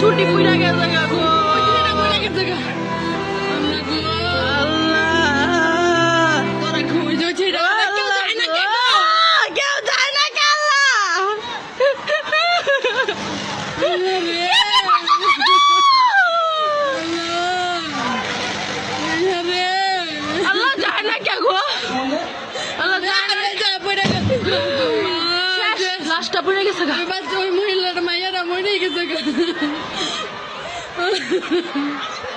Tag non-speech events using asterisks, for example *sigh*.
ছুটি পুরা গেছে গো আল্লাহ যায় না কে গো আল্লাহ পড়ে গেছে গা। বাচ্চা ওই মহিলার মাইয়ারা মরে গেছে গা। *laughs*